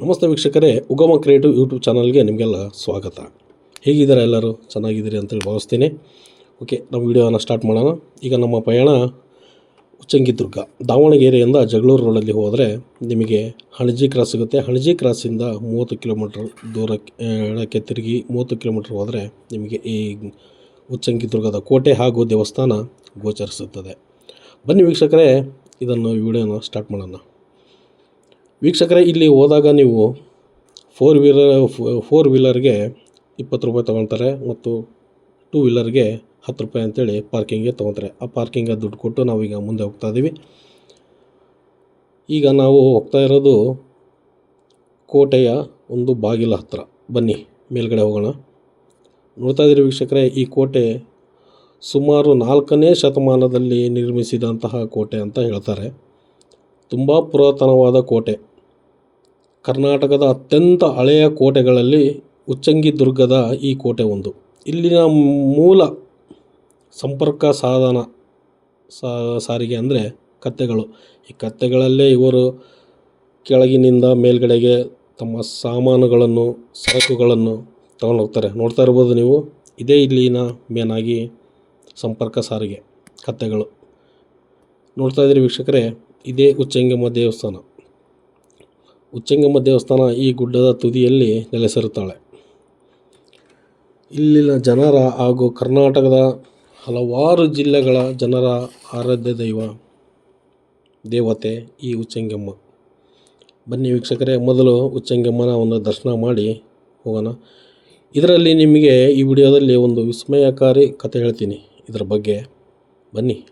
ನಮಸ್ತೆ ವೀಕ್ಷಕರೇ, ಉಗಮ ಕ್ರಿಯೇಟಿವ್ ಯೂಟ್ಯೂಬ್ ಚಾನಲ್ಗೆ ನಿಮಗೆಲ್ಲ ಸ್ವಾಗತ. ಹೇಗಿದ್ದಾರೆ ಎಲ್ಲರೂ? ಚೆನ್ನಾಗಿದ್ದೀರಿ ಅಂತೇಳಿ ಭಾವಿಸ್ತೀನಿ. ಓಕೆ ನಾವು ವಿಡಿಯೋನ ಸ್ಟಾರ್ಟ್ ಮಾಡೋಣ. ಈಗ ನಮ್ಮ ಪಯಣ ಉಚ್ಚಂಗಿದುರ್ಗ, ದಾವಣಗೆರೆಯಿಂದ ಜಗಳೂರು ರೋಡಲ್ಲಿ ಹೋದರೆ ನಿಮಗೆ ಹಣಜಿ ಕ್ರಾಸ್ ಸಿಗುತ್ತೆ. ಹಣಜಿ ಕ್ರಾಸಿಂದ ಮೂವತ್ತು ಕಿಲೋಮೀಟ್ರ್ ದೂರಕ್ಕೆ ತಿರುಗಿ ಮೂವತ್ತು ಕಿಲೋಮೀಟ್ರ್ ಹೋದರೆ ನಿಮಗೆ ಈ ಉಚ್ಚಂಗಿದುರ್ಗದ ಕೋಟೆ ಹಾಗೂ ದೇವಸ್ಥಾನ ಗೋಚರಿಸುತ್ತದೆ. ಬನ್ನಿ ವೀಕ್ಷಕರೇ, ಇದನ್ನು ವೀಡಿಯೋನ ಸ್ಟಾರ್ಟ್ ಮಾಡೋಣ. ವೀಕ್ಷಕರೇ, ಇಲ್ಲಿ ಹೋದಾಗ ನೀವು ಫೋರ್ ವೀಲರ್ ಫೋರ್ ವೀಲರ್ಗೆ ಇಪ್ಪತ್ತು ರೂಪಾಯಿ ತೊಗೊಳ್ತಾರೆ ಮತ್ತು ಟೂ ವೀಲರ್ಗೆ ಹತ್ತು ರೂಪಾಯಿ ಅಂತೇಳಿ ಪಾರ್ಕಿಂಗ್ಗೆ ತೊಗೊತಾರೆ ಆ ಪಾರ್ಕಿಂಗ ದುಡ್ಡು ಕೊಟ್ಟು ನಾವೀಗ ಮುಂದೆ ಹೋಗ್ತಾ ಇದ್ದೀವಿ ಈಗ ನಾವು ಹೋಗ್ತಾ ಇರೋದು ಕೋಟೆಯ ಒಂದು ಬಾಗಿಲ ಹತ್ತಿರ ಬನ್ನಿ, ಮೇಲ್ಗಡೆ ಹೋಗೋಣ. ನೋಡ್ತಾ ಇದ್ದೀರಿ ವೀಕ್ಷಕರೇ, ಈ ಕೋಟೆ ಸುಮಾರು ನಾಲ್ಕನೇ ಶತಮಾನದಲ್ಲಿ ನಿರ್ಮಿಸಿದಂತಹ ಕೋಟೆ ಅಂತ ಹೇಳ್ತಾರೆ. ತುಂಬ ಪುರಾತನವಾದ ಕೋಟೆ. ಕರ್ನಾಟಕದ ಅತ್ಯಂತ ಹಳೆಯ ಕೋಟೆಗಳಲ್ಲಿ ಉಚ್ಚಂಗಿ ದುರ್ಗದ ಈ ಕೋಟೆ ಒಂದು. ಇಲ್ಲಿನ ಮೂಲ ಸಂಪರ್ಕ ಸಾಧನ ಸಾರಿಗೆ ಅಂದರೆ ಕತ್ತೆಗಳು. ಈ ಕತ್ತೆಗಳಲ್ಲೇ ಇವರು ಕೆಳಗಿನಿಂದ ಮೇಲ್ಗಡೆಗೆ ತಮ್ಮ ಸಾಮಾನುಗಳನ್ನು, ಸರಕುಗಳನ್ನು ತಗೊಂಡು ಹೋಗ್ತಾರೆ. ನೋಡ್ತಾ ಇರ್ಬೋದು ನೀವು, ಇದೇ ಇಲ್ಲಿನ ಮೇನಾಗಿ ಸಂಪರ್ಕ ಸಾರಿಗೆ ಕತ್ತೆಗಳು. ನೋಡ್ತಾ ಇದ್ದೀರಿ ವೀಕ್ಷಕರೇ ಇದೇ ಉಚ್ಚಂಗಮ್ಮ ದೇವಸ್ಥಾನ. ಉಚ್ಚಂಗಮ್ಮ ದೇವಸ್ಥಾನ ಈ ಗುಡ್ಡದ ತುದಿಯಲ್ಲಿ ನೆಲೆಸಿರುತ್ತಾಳೆ. ಇಲ್ಲಿನ ಜನರ ಹಾಗೂ ಕರ್ನಾಟಕದ ಹಲವಾರು ಜಿಲ್ಲೆಗಳ ಜನರ ಆರಾಧ್ಯ ದೈವ, ದೇವತೆ ಈ ಉಚ್ಚಂಗಮ್ಮ. ಬನ್ನಿ ವೀಕ್ಷಕರೇ, ಮೊದಲು ಉಚ್ಚಂಗಮ್ಮನ ಒಂದು ದರ್ಶನ ಮಾಡಿ ಹೋಗೋಣ. ಇದರಲ್ಲಿ ನಿಮಗೆ ಈ ವಿಡಿಯೋದಲ್ಲಿ ಒಂದು ವಿಸ್ಮಯಕಾರಿ ಕಥೆ ಹೇಳ್ತೀನಿ. ಇದರ ಬಗ್ಗೆ ಬನ್ನಿ.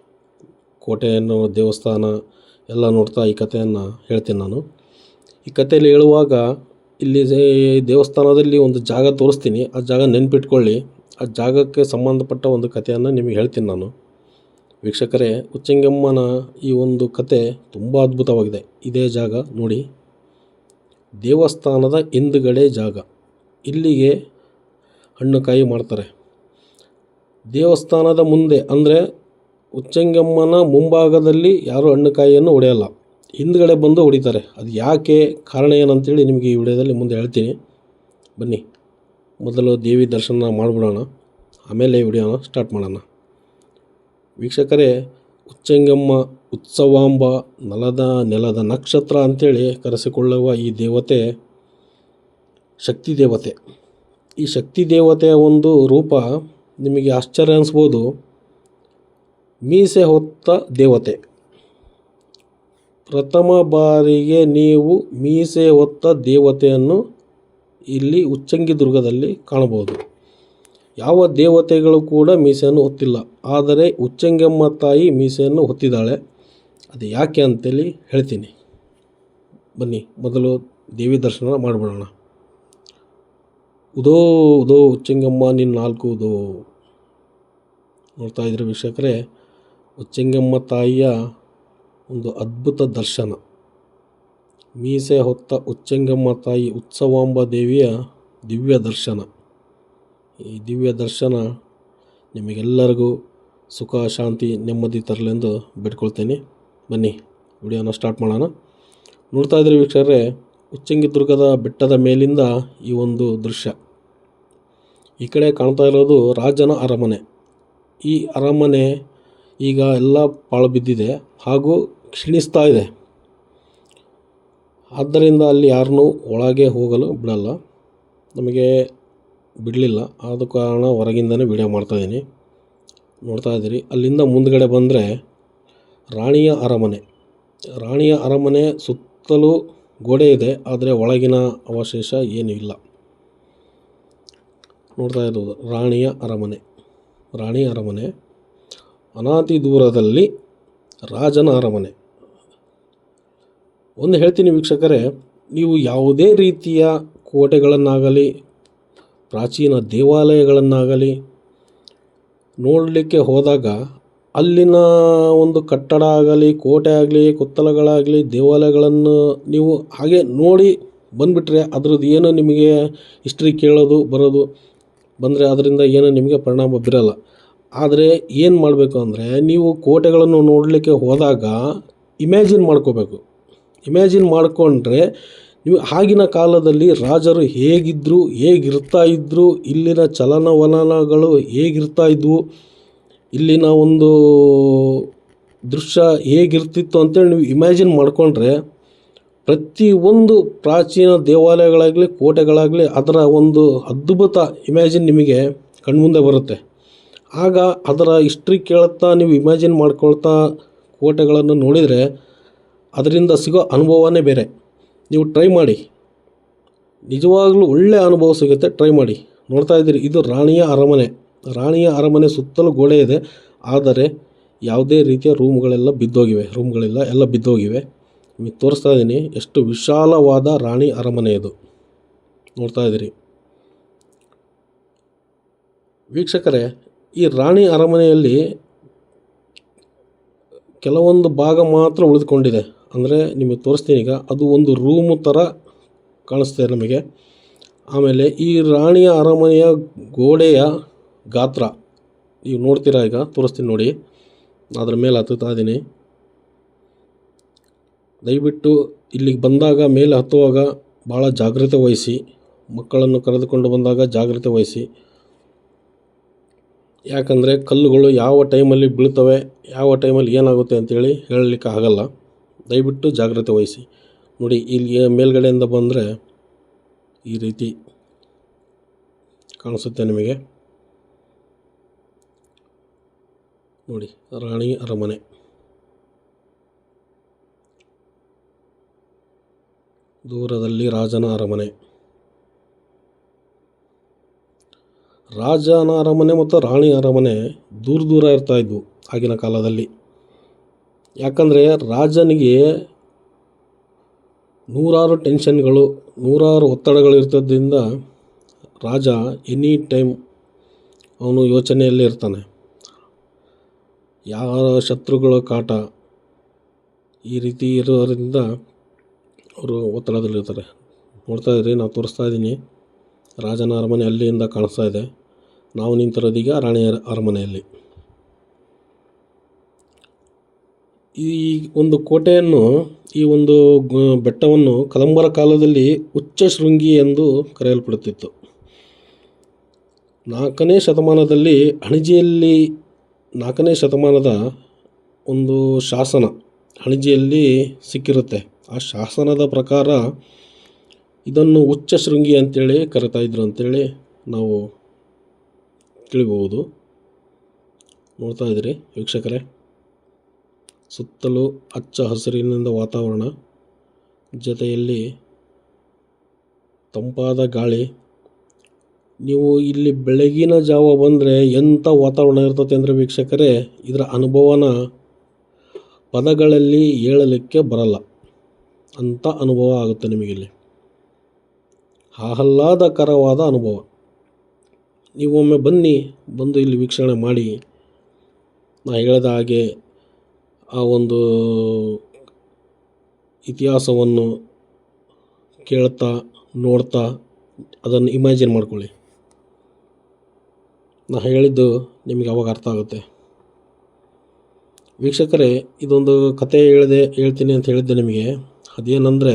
ಕೋಟೆಯನ್ನು, ದೇವಸ್ಥಾನ ಎಲ್ಲ ನೋಡ್ತಾ ಈ ಕಥೆಯನ್ನು ಹೇಳ್ತೀನಿ ನಾನು. ಈ ಕಥೆಯಲ್ಲಿ ಹೇಳುವಾಗ ಇಲ್ಲಿ ದೇವಸ್ಥಾನದಲ್ಲಿ ಒಂದು ಜಾಗ ತೋರಿಸ್ತೀನಿ. ಆ ಜಾಗ ನೆನ್ಪಿಟ್ಕೊಳ್ಳಿ. ಆ ಜಾಗಕ್ಕೆ ಸಂಬಂಧಪಟ್ಟ ಒಂದು ಕಥೆಯನ್ನು ನಿಮಗೆ ಹೇಳ್ತೀನಿ ನಾನು. ವೀಕ್ಷಕರೇ, ಉಚ್ಚಂಗಮ್ಮನ ಈ ಒಂದು ಕತೆ ತುಂಬ ಅದ್ಭುತವಾಗಿದೆ. ಇದೇ ಜಾಗ ನೋಡಿ. ದೇವಸ್ಥಾನದ ಹಿಂದುಗಡೆ ಜಾಗ. ಇಲ್ಲಿಗೆ ಹಣ್ಣು ಕಾಯಿ ಮಾಡ್ತಾರೆ. ದೇವಸ್ಥಾನದ ಮುಂದೆ ಅಂದರೆ ಉಚ್ಚಂಗಮ್ಮನ ಮುಂಭಾಗದಲ್ಲಿ ಯಾರೂ ಹಣ್ಣು ಕಾಯಿಯನ್ನು ಹೊಡೆಯಲ್ಲ. ಹಿಂದ್ಗಡೆ ಬಂದು ಹೊಡಿತಾರೆ. ಅದು ಯಾಕೆ? ಕಾರಣ ಏನಂತೇಳಿ ನಿಮಗೆ ಈ ವಿಡಿಯೋದಲ್ಲಿ ಮುಂದೆ ಹೇಳ್ತೀನಿ. ಬನ್ನಿ. ಮೊದಲು ದೇವಿ ದರ್ಶನ ಮಾಡಿಬಿಡೋಣ. ಆಮೇಲೆ ಈ ವಿಡಿಯೋನ ಸ್ಟಾರ್ಟ್ ಮಾಡೋಣ. ವೀಕ್ಷಕರೇ, ಉಚ್ಚಂಗಮ್ಮ ಉತ್ಸವಾಂಬ ನೆಲದ ನೆಲದ ನಕ್ಷತ್ರ ಅಂತೇಳಿ ಕರೆಸಿಕೊಳ್ಳುವ ಈ ದೇವತೆ ಶಕ್ತಿ ದೇವತೆ. ಈ ಶಕ್ತಿ ದೇವತೆಯ ಒಂದು ರೂಪ ನಿಮಗೆ ಆಶ್ಚರ್ಯ ಅನಿಸ್ಬೋದು. ಮೀಸೆ ಹೊತ್ತ ದೇವತೆ. ಪ್ರಥಮ ಬಾರಿಗೆ ನೀವು ಮೀಸೆ ಹೊತ್ತ ದೇವತೆಯನ್ನು ಇಲ್ಲಿ ಉಚ್ಚಂಗಿದುರ್ಗದಲ್ಲಿ ಕಾಣಬಹುದು. ಯಾವ ದೇವತೆಗಳು ಕೂಡ ಮೀಸೆಯನ್ನು ಹೊತ್ತಿಲ್ಲ. ಆದರೆ ಉಚ್ಚಂಗಮ್ಮ ತಾಯಿ ಮೀಸೆಯನ್ನು ಹೊತ್ತಿದ್ದಾಳೆ. ಅದು ಯಾಕೆ ಅಂತೇಳಿ ಹೇಳ್ತೀನಿ. ಬನ್ನಿ, ಮೊದಲು ದೇವಿ ದರ್ಶನ ಮಾಡಿಬಿಡೋಣ. ಉದೋ ಉದೋ ಉಚ್ಚಂಗಮ್ಮ, ನಿನ್ನ ನಾಲ್ಕು ಉದೋ. ನೋಡ್ತಾ ಇದ್ರೆ ವೀಕ್ಷಕರೇ? ಉಚ್ಚಂಗಮ್ಮ ತಾಯಿಯ ಒಂದು ಅದ್ಭುತ ದರ್ಶನ. ಮೀಸೆ ಹೊತ್ತ ಉಚ್ಚಂಗಮ್ಮ ತಾಯಿ ಉತ್ಸವಾಂಬ ದೇವಿಯ ದಿವ್ಯ ದರ್ಶನ. ಈ ದಿವ್ಯ ದರ್ಶನ ನಿಮಗೆಲ್ಲರಿಗೂ ಸುಖ, ಶಾಂತಿ, ನೆಮ್ಮದಿ ತರಲೆಂದು ಬಿಟ್ಕೊಳ್ತೀನಿ ಬನ್ನಿ, ವಿಡಿಯೋನ ಸ್ಟಾರ್ಟ್ ಮಾಡೋಣ. ನೋಡ್ತಾ ಇದ್ದೀರಿ ವೀಕ್ಷಕರೇ ಉಚ್ಚಂಗಿದುರ್ಗದ ಬೆಟ್ಟದ ಮೇಲಿಂದ ಈ ಒಂದು ದೃಶ್ಯ. ಈ ಕಡೆ ಕಾಣ್ತಾ ಇರೋದು ರಾಜನ ಅರಮನೆ. ಈ ಅರಮನೆ ಈಗ ಎಲ್ಲ ಪಾಳು ಬಿದ್ದಿದೆ ಹಾಗೂ ಕ್ಷೀಣಿಸ್ತಾ ಇದೆ. ಆದ್ದರಿಂದ ಅಲ್ಲಿ ಯಾರನ್ನೂ ಒಳಗೆ ಹೋಗಲು ಬಿಡಲ್ಲ. ನಮಗೆ ಬಿಡಲಿಲ್ಲ. ಆದ ಕಾರಣ ಹೊರಗಿಂದನೇ ವಿಡಿಯೋ ಮಾಡ್ತಾಯಿದ್ದೀನಿ ನೋಡ್ತಾ ಇದ್ದೀರಿ. ಅಲ್ಲಿಂದ ಮುಂದುಗಡೆ ಬಂದರೆ ರಾಣಿಯ ಅರಮನೆ. ರಾಣಿಯ ಅರಮನೆ ಸುತ್ತಲೂ ಗೋಡೆ ಇದೆ, ಆದರೆ ಒಳಗಿನ ಅವಶೇಷ ಏನೂ ಇಲ್ಲ. ನೋಡ್ತಾ ಇರೋದು ರಾಣಿಯ ಅರಮನೆ. ರಾಣಿ ಅರಮನೆ. ಅನಾತಿ ದೂರದಲ್ಲಿ ರಾಜನ ಅರಮನೆ. ಒಂದು ಹೇಳ್ತೀನಿ ವೀಕ್ಷಕರೇ, ನೀವು ಯಾವುದೇ ರೀತಿಯ ಕೋಟೆಗಳನ್ನಾಗಲಿ, ಪ್ರಾಚೀನ ದೇವಾಲಯಗಳನ್ನಾಗಲಿ ನೋಡಲಿಕ್ಕೆ ಹೋದಾಗ ಅಲ್ಲಿನ ಒಂದು ಕಟ್ಟಡ ಆಗಲಿ, ಕೋಟೆ ಆಗಲಿ, ಕೊತ್ತಲಗಳಾಗಲಿ, ದೇವಾಲಯಗಳನ್ನು ನೀವು ಹಾಗೆ ನೋಡಿ ಬಂದುಬಿಟ್ರೆ ಅದ್ರದ್ದು ಏನು ನಿಮಗೆ ಹಿಸ್ಟ್ರಿ ಕೇಳೋದು, ಬರೋದು, ಬಂದರೆ ಅದರಿಂದ ಏನು ನಿಮಗೆ ಪರಿಣಾಮ ಬೀರಲ್ಲ. ಆದರೆ ಏನು ಮಾಡಬೇಕು ಅಂದರೆ ನೀವು ಕೋಟೆಗಳನ್ನು ನೋಡಲಿಕ್ಕೆ ಹೋದಾಗ ಇಮ್ಯಾಜಿನ್ ಮಾಡ್ಕೋಬೇಕು. ಇಮ್ಯಾಜಿನ್ ಮಾಡಿಕೊಂಡ್ರೆ ನೀವು ಆಗಿನ ಕಾಲದಲ್ಲಿ ರಾಜರು ಹೇಗಿದ್ದರು ಹೇಗಿರ್ತಾ ಇದ್ದರು ಇಲ್ಲಿನ ಚಲನವಲನಗಳು ಹೇಗಿರ್ತಾ ಇದ್ವು, ಇಲ್ಲಿನ ಒಂದು ದೃಶ್ಯ ಹೇಗಿರ್ತಿತ್ತು ಅಂತೇಳಿ ನೀವು ಇಮ್ಯಾಜಿನ್ ಮಾಡಿಕೊಂಡ್ರೆ ಪ್ರತಿಯೊಂದು ಪ್ರಾಚೀನ ದೇವಾಲಯಗಳಾಗಲಿ, ಕೋಟೆಗಳಾಗಲಿ ಅದರ ಒಂದು ಅದ್ಭುತ ಇಮ್ಯಾಜಿನ್ ನಿಮಗೆ ಕಣ್ಮುಂದೆ ಬರುತ್ತೆ. ಆಗ ಅದರ ಹಿಸ್ಟ್ರಿ ಕೇಳುತ್ತಾ ನೀವು ಇಮ್ಯಾಜಿನ್ ಮಾಡ್ಕೊಳ್ತಾ ಕೋಟೆಗಳನ್ನು ನೋಡಿದರೆ ಅದರಿಂದ ಸಿಗೋ ಅನುಭವವೇ ಬೇರೆ. ನೀವು ಟ್ರೈ ಮಾಡಿ. ನಿಜವಾಗಲೂ ಒಳ್ಳೆಯ ಅನುಭವ ಸಿಗುತ್ತೆ ಟ್ರೈ ಮಾಡಿ. ನೋಡ್ತಾ ಇದ್ದೀರಿ, ಇದು ರಾಣಿಯ ಅರಮನೆ. ರಾಣಿಯ ಅರಮನೆ ಸುತ್ತಲೂ ಗೋಡೆ ಇದೆ. ಆದರೆ ಯಾವುದೇ ರೀತಿಯ ರೂಮ್ಗಳೆಲ್ಲ ಬಿದ್ದೋಗಿವೆ. ರೂಮ್ಗಳೆಲ್ಲ ಎಲ್ಲ ಬಿದ್ದೋಗಿವೆ. ನಿಮಗೆ ತೋರಿಸ್ತಾ ಇದ್ದೀನಿ, ಎಷ್ಟು ವಿಶಾಲವಾದ ರಾಣಿ ಅರಮನೆ ಇದು. ನೋಡ್ತಾ ಇದ್ದೀರಿ. ವೀಕ್ಷಕರೇ ಈ ರಾಣಿ ಅರಮನೆಯಲ್ಲಿ ಕೆಲವೊಂದು ಭಾಗ ಮಾತ್ರ ಉಳಿದುಕೊಂಡಿದೆ. ಅಂದರೆ ನಿಮಗೆ ತೋರಿಸ್ತೀನಿ ಈಗ. ಅದು ಒಂದು ರೂಮು ಥರ ಕಾಣಿಸ್ತಿದೆ ನಮಗೆ. ಆಮೇಲೆ ಈ ರಾಣಿಯ ಅರಮನೆಯ ಗೋಡೆಯ ಗಾತ್ರ, ನೀವು ನೋಡ್ತೀರಾ ಈಗ? ತೋರಿಸ್ತೀನಿ ನೋಡಿ. ಅದರ ಮೇಲೆ ಹತ್ತುತ್ತಾ ಇದ್ದೀನಿ. ದಯವಿಟ್ಟು ಇಲ್ಲಿಗೆ ಬಂದಾಗ, ಮೇಲೆ ಹತ್ತುವಾಗ ಭಾಳ ಜಾಗ್ರತೆ ವಹಿಸಿ. ಮಕ್ಕಳನ್ನು ಕರೆದುಕೊಂಡು ಬಂದಾಗ ಜಾಗ್ರತೆ ವಹಿಸಿ. ಯಾಕಂದರೆ ಕಲ್ಲುಗಳು ಯಾವ ಟೈಮಲ್ಲಿ ಬೀಳ್ತವೆ, ಯಾವ ಟೈಮಲ್ಲಿ ಏನಾಗುತ್ತೆ ಅಂತೇಳಿ ಹೇಳಲಿಕ್ಕೆ ಆಗಲ್ಲ ದಯವಿಟ್ಟು ಜಾಗ್ರತೆ ವಹಿಸಿ. ನೋಡಿ ಇಲ್ಲಿ ಮೇಲ್ಗಡೆಯಿಂದ ಬಂದರೆ ಈ ರೀತಿ ಕಾಣಿಸುತ್ತೆ ನಿಮಗೆ. ನೋಡಿ, ರಾಣಿ ಅರಮನೆ. ದೂರದಲ್ಲಿ ರಾಜನ ಅರಮನೆ. ರಾಜನ ಅರಮನೆ ಮತ್ತು ರಾಣಿ ಅರಮನೆ ದೂರ ದೂರ ಇರ್ತಾ ಇದ್ವು ಆಗಿನ ಕಾಲದಲ್ಲಿ. ಯಾಕಂದರೆ ರಾಜನಿಗೆ ನೂರಾರು ಟೆನ್ಷನ್ಗಳು, ನೂರಾರು ಒತ್ತಡಗಳು ಇರ್ತದ್ದರಿಂದ ರಾಜ ಎನಿ ಟೈಮ್ ಅವನು ಯೋಚನೆಯಲ್ಲೇ ಇರ್ತಾನೆ. ಯಾರ ಶತ್ರುಗಳ ಕಾಟ ಈ ರೀತಿ ಇರೋದರಿಂದ ಅವರು ಒತ್ತಡದಲ್ಲಿರ್ತಾರೆ. ನೋಡ್ತಾ ಇದ್ರಿ ನಾವು ತೋರಿಸ್ತಾ ಇದ್ದೀನಿ. ರಾಜನ ಅರಮನೆ ಅಲ್ಲಿಂದ ಕಾಣಿಸ್ತಾ ಇದೆ. ನಾವು ನಿಂತಿರೋದೀಗ ರಾಣಿಯ ಅರಮನೆಯಲ್ಲಿ. ಈ ಒಂದು ಕೋಟೆಯನ್ನು, ಈ ಒಂದು ಬೆಟ್ಟವನ್ನು ಕದಂಬರ ಕಾಲದಲ್ಲಿ ಉಚ್ಚ ಶೃಂಗಿ ಎಂದು ಕರೆಯಲ್ಪಡುತ್ತಿತ್ತು. ನಾಲ್ಕನೇ ಶತಮಾನದಲ್ಲಿ ಅಣಜಿಯಲ್ಲಿ, ನಾಲ್ಕನೇ ಶತಮಾನದ ಒಂದು ಶಾಸನ ಅಣಜಿಯಲ್ಲಿ ಸಿಕ್ಕಿರುತ್ತೆ. ಆ ಶಾಸನದ ಪ್ರಕಾರ ಇದನ್ನು ಉಚ್ಚ ಶೃಂಗಿ ಅಂತೇಳಿ ಕರಿತಾ ಇದ್ರು ಅಂತೇಳಿ ನಾವು ತಿಳಿಬಹುದು. ನೋಡ್ತಾ ಇದ್ದೀರಿ ವೀಕ್ಷಕರೇ. ಸುತ್ತಲೂ ಹಚ್ಚ ಹಸಿರಿನಿಂದ ವಾತಾವರಣ. ಜೊತೆಯಲ್ಲಿ ತಂಪಾದ ಗಾಳಿ. ನೀವು ಇಲ್ಲಿ ಬೆಳಗಿನ ಜಾವ ಬಂದರೆ ಎಂಥ ವಾತಾವರಣ ಇರ್ತದೆ ಅಂದರೆ ವೀಕ್ಷಕರೇ, ಇದರ ಅನುಭವನ ಪದಗಳಲ್ಲಿ ಹೇಳಲಿಕ್ಕೆ ಬರಲ್ಲ. ಅಂಥ ಅನುಭವ ಆಗುತ್ತೆ ನಿಮಗಿಲ್ಲಿ. ಆಹ್ಲಾದಕರವಾದ ಅನುಭವ. ನೀವೊಮ್ಮೆ ಬನ್ನಿ, ಬಂದು ಇಲ್ಲಿ ವೀಕ್ಷಣೆ ಮಾಡಿ. ನಾ ಹೇಳಿದ ಹಾಗೆ ಆ ಒಂದು ಇತಿಹಾಸವನ್ನು ಕೇಳ್ತಾ, ನೋಡ್ತಾ, ಅದನ್ನು ಇಮ್ಯಾಜಿನ್ ಮಾಡ್ಕೊಳ್ಳಿ. ನಾ ಹೇಳಿದ್ದು ನಿಮಗೆ ಅವಾಗ ಅರ್ಥ ಆಗುತ್ತೆ. ವೀಕ್ಷಕರೇ, ಇದೊಂದು ಕತೆ ಹೇಳಿದೆ, ಹೇಳ್ತೀನಿ ಅಂತ ಹೇಳಿದ್ದೆ ನಿಮಗೆ. ಅದೇನೆಂದರೆ